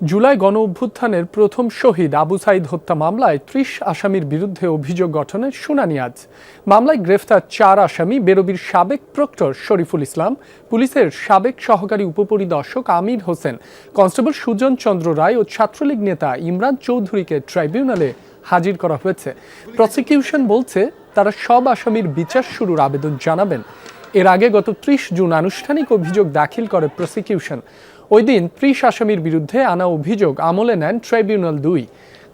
জুলাই গণ অভ্যুত্থানের প্রথম শহীদ আবু সাইদ হত্যা মামলায় ত্রিশ আসামির বিরুদ্ধে অভিযোগ গঠনের শুনানি আজ। মামলায় গ্রেফতার চার আসামি, বেরবির সাবেক প্রক্টর শরীফুল ইসলাম, পুলিশের সাবেক সহকারী উপপরিদর্শক আমির হোসেন, কনস্টেবল সুজন চন্দ্র রায় ও ছাত্রলীগ নেতা ইমরান চৌধুরীকে ট্রাইব্যুনালে হাজির করা হয়েছে। প্রসিকিউশন বলছে, তারা সব আসামির বিচার শুরুর আবেদন জানাবেন। এর আগে গত ত্রিশ জুন আনুষ্ঠানিক অভিযোগ দাখিল করে প্রসিকিউশন। ওই দিন ত্রিশ আসামির বিরুদ্ধে আনা অভিযোগ আমলে নেন ট্রাইব্যুনাল দুই।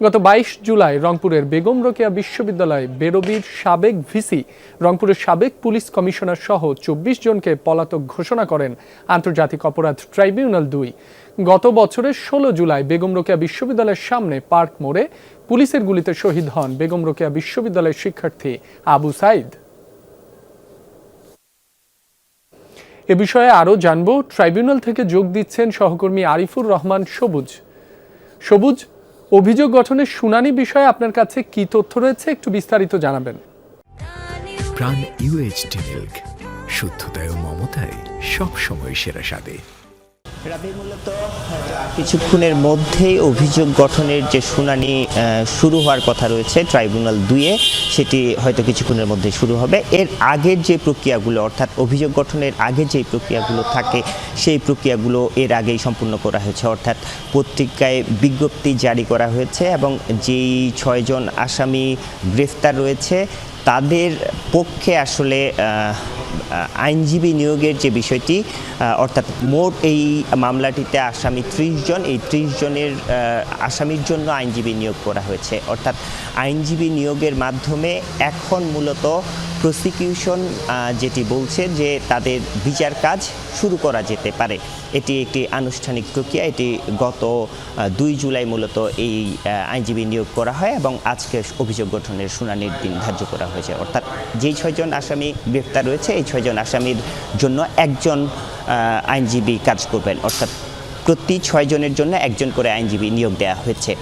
গত বাইশ জুলাই রংপুরের বেগম রোকেয়া বিশ্ববিদ্যালয় বেরবির সাবেক ভিসি, রংপুরের সাবেক পুলিশ কমিশনার সহ চব্বিশ জনকে পলাতক ঘোষণা করেন আন্তর্জাতিক অপরাধ ট্রাইব্যুনাল দুই। গত বছরের ষোলো জুলাই বেগম রোকেয়া বিশ্ববিদ্যালয়ের সামনে পার্ক মোড়ে পুলিশের গুলিতে শহীদ হন বেগম রোকেয়া বিশ্ববিদ্যালয়ের শিক্ষার্থী আবু সাইদ। এ বিষয়ে আরও জানব। ট্রাইব্যুনাল থেকে যোগ দিচ্ছেন সহকর্মী আরিফুর রহমান সবুজ। সবুজ, অভিযোগ গঠনের শুনানি বিষয়ে আপনার কাছে কি তথ্য রয়েছে একটু বিস্তারিত জানাবেন। প্রাণ ইউএইচডি মিল্ক, শুদ্ধতায় ও মমতায় সবসময় সেরা স্বাদে। মূলত কিছুক্ষণের মধ্যেই অভিযোগ গঠনের যে শুনানি শুরু হওয়ার কথা রয়েছে ট্রাইব্যুনাল দুইয়ে, সেটি হয়তো কিছুক্ষণের মধ্যে শুরু হবে। এর আগের যে প্রক্রিয়াগুলো, অর্থাৎ অভিযোগ গঠনের আগে যে প্রক্রিয়াগুলো থাকে, সেই প্রক্রিয়াগুলো এর আগেই সম্পূর্ণ করা হয়েছে। অর্থাৎ পত্রিকায় বিজ্ঞপ্তি জারি করা হয়েছে এবং যেই ছয়জন আসামি গ্রেফতার রয়েছে, তাদের পক্ষে আসলে আইনজীবী নিয়োগের যে বিষয়টি অর্থাৎ মোট এই মামলাটিতে আসামি ত্রিশ জন, এই ত্রিশ জনের আসামির জন্য আইনজীবী নিয়োগ করা হয়েছে। অর্থাৎ আইনজীবী নিয়োগের মাধ্যমে এখন মূলত প্রসিকিউশন যেটি বলছে যে তাদের বিচার কাজ শুরু করা যেতে পারে। এটি একটি আনুষ্ঠানিক প্রক্রিয়া, এটি গত দুই জুলাই মূলত এই আইনজীবী নিয়োগ করা হয় এবং আজকে অভিযোগ গঠনের শুনানির দিন ধার্য করা হয়েছে। অর্থাৎ যেই ছয়জন আসামি গ্রেফতার রয়েছে, এই ছয়জন আসামির জন্য একজন আইনজীবী কাজ করবেন। অর্থাৎ প্রতি ছয়জনের জন্য একজন করে আইনজীবী নিয়োগ দেওয়া হয়েছে।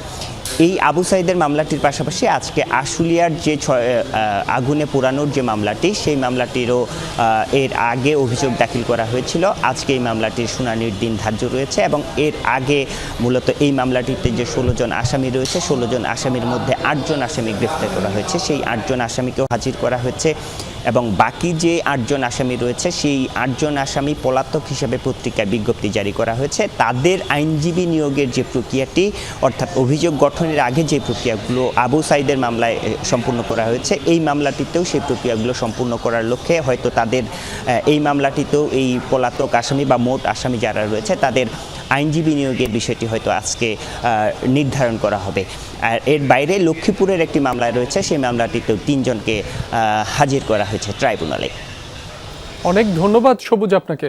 এই আবু সাইদের মামলাটির পাশাপাশি আজকে আশুলিয়ার যে আগুনে পোড়ানোর যে মামলাটি, সেই মামলাটিরও এর আগে অভিযোগ দাখিল করা হয়েছিল। আজকে এই মামলাটির শুনানির দিন ধার্য রয়েছে এবং এর আগে মূলত এই মামলাটিতে যে ষোলো জন আসামি রয়েছে, ষোলো জন আসামির মধ্যে আটজন আসামি গ্রেফতার করা হয়েছে। সেই আটজন আসামিকেও হাজির করা হয়েছে। এবং বাকি যে আটজন আসামি রয়েছে, সেই আটজন আসামি পলাতক হিসেবে পত্রিকায় বিজ্ঞপ্তি জারি করা হয়েছে। তাদের আইনজীবী নিয়োগের যে প্রক্রিয়াটি, অর্থাৎ অভিযোগ গঠনের আগে যে প্রক্রিয়াগুলো আবু সাইদের মামলায় সম্পূর্ণ করা হয়েছে, এই মামলাটিতেও সেই প্রক্রিয়াগুলো সম্পূর্ণ করার লক্ষ্যে হয়তো তাদের এই মামলাটিতেও এই পলাতক আসামি বা মোট আসামি যারা রয়েছে, তাদের আইনজীবী নিয়োগের বিষয়টি হয়তো আজকে নির্ধারণ করা হবে। আর এর বাইরে লক্ষ্মীপুরের একটি মামলা রয়েছে, সেই মামলাটিতেও তিনজনকে হাজির করা হয়েছে ট্রাইব্যুনালে। অনেক ধন্যবাদ সবুজ আপনাকে।